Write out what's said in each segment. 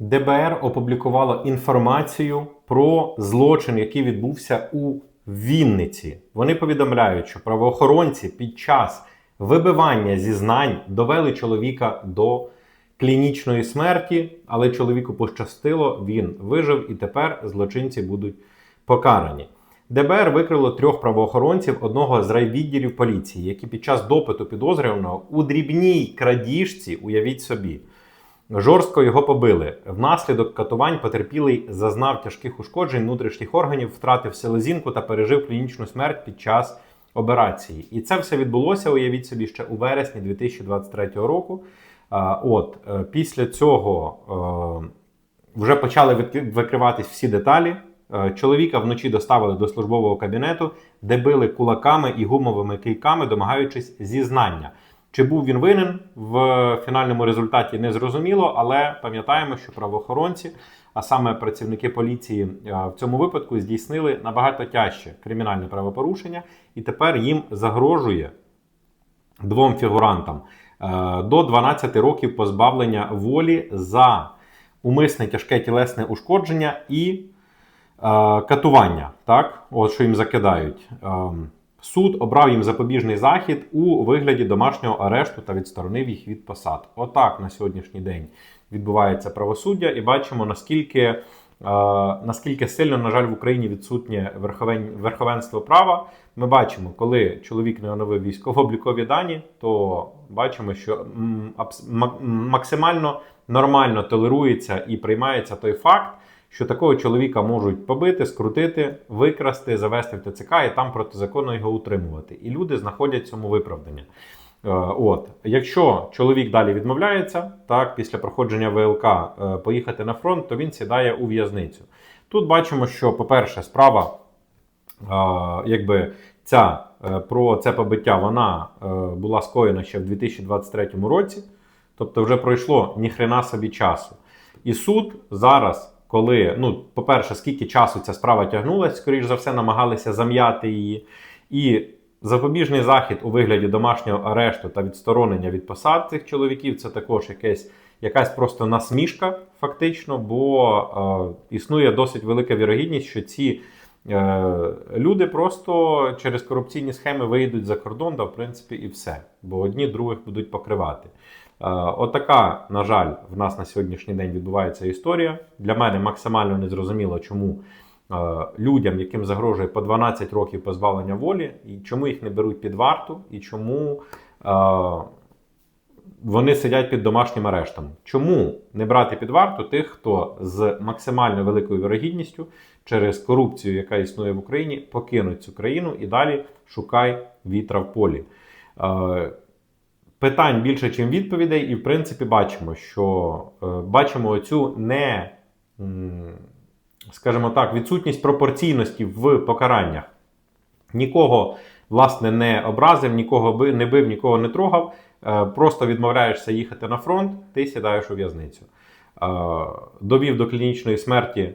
ДБР опублікувало інформацію про злочин, який відбувся у Вінниці. Вони повідомляють, що правоохоронці під час вибивання зізнань довели чоловіка до клінічної смерті, але чоловіку пощастило, він вижив і тепер злочинці будуть покарані. ДБР викрило трьох правоохоронців одного з райвідділів поліції, які під час допиту підозрюваного у дрібній крадіжці, уявіть собі, жорстко його побили. Внаслідок катувань потерпілий зазнав тяжких ушкоджень внутрішніх органів, втратив селезінку та пережив клінічну смерть під час операції. І це все відбулося, уявіть собі, ще у вересні 2023 року. От е, після цього е, вже почали викриватись всі деталі. Е, Чоловіка вночі доставили до службового кабінету, де били кулаками і гумовими кийками, домагаючись зізнання. Чи був він винен в фінальному результаті не зрозуміло, але пам'ятаємо, що правоохоронці, а саме працівники поліції е, в цьому випадку здійснили набагато тяжче кримінальне правопорушення, і тепер їм загрожує двом фігурантам е, до 12 років позбавлення волі за умисне тяжке тілесне ушкодження і е, катування. Так, от що їм закидають. Суд обрав їм запобіжний захід у вигляді домашнього арешту та відсторонив їх від посад. Отак на сьогоднішній день відбувається правосуддя, і бачимо наскільки, е, наскільки сильно, на жаль, в Україні відсутнє верховен, верховенство права. Ми бачимо, коли чоловік не оновив військово-облікові дані, то бачимо, що максимально нормально толерується і приймається той факт, що такого чоловіка можуть побити, скрутити, викрасти, завести в ТЦК і там протизаконно його утримувати. І люди знаходять цьому виправдання. Е, От, якщо чоловік далі відмовляється, так після проходження ВЛК е, поїхати на фронт, то він сідає у в'язницю. Тут бачимо, що, по-перше, справа, е, якби ця про це побиття, вона була скоєна ще в 2023 році, тобто вже пройшло ніхрена собі часу. І суд зараз, коли, ну, по-перше, скільки часу ця справа тягнулася, скоріш за все, намагалися зам'яти її. І запобіжний захід у вигляді домашнього арешту та відсторонення від посад цих чоловіків це також якесь, якась просто насмішка, фактично, бо е, існує досить велика вірогідність, що ці люди просто через корупційні схеми вийдуть за кордон, да, в принципі, і все. Бо одні других будуть покривати. Е, Отака, на жаль, в нас на сьогоднішній день відбувається історія. Для мене максимально незрозуміло, чому е, людям, яким загрожує по 12 років позбавлення волі, і чому їх не беруть під варту, і чому е, вони сидять під домашнім арештом. Чому не брати під варту тих, хто з максимально великою вірогідністю через корупцію, яка існує в Україні, покинуть цю країну і далі шукай вітра в полі. Е, питань більше, ніж відповідей, і в принципі бачимо, що е, бачимо оцю не, скажімо так, відсутність пропорційності в покараннях. Нікого, власне, не образив, нікого не бив, нікого не трогав. Е, Просто відмовляєшся їхати на фронт, ти сідаєш у в'язницю. Е, Довів до клінічної смерті,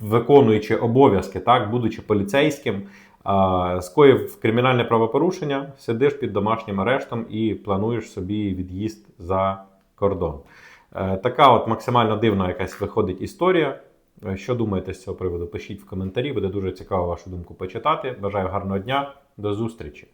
виконуючи обов'язки, так, будучи поліцейським, скоїв кримінальне правопорушення, сидиш під домашнім арештом і плануєш собі від'їзд за кордон. Е, Така от максимально дивна якась виходить історія. Е, Що думаєте з цього приводу? Пишіть в коментарі, буде дуже цікаво вашу думку почитати. Бажаю гарного дня, до зустрічі!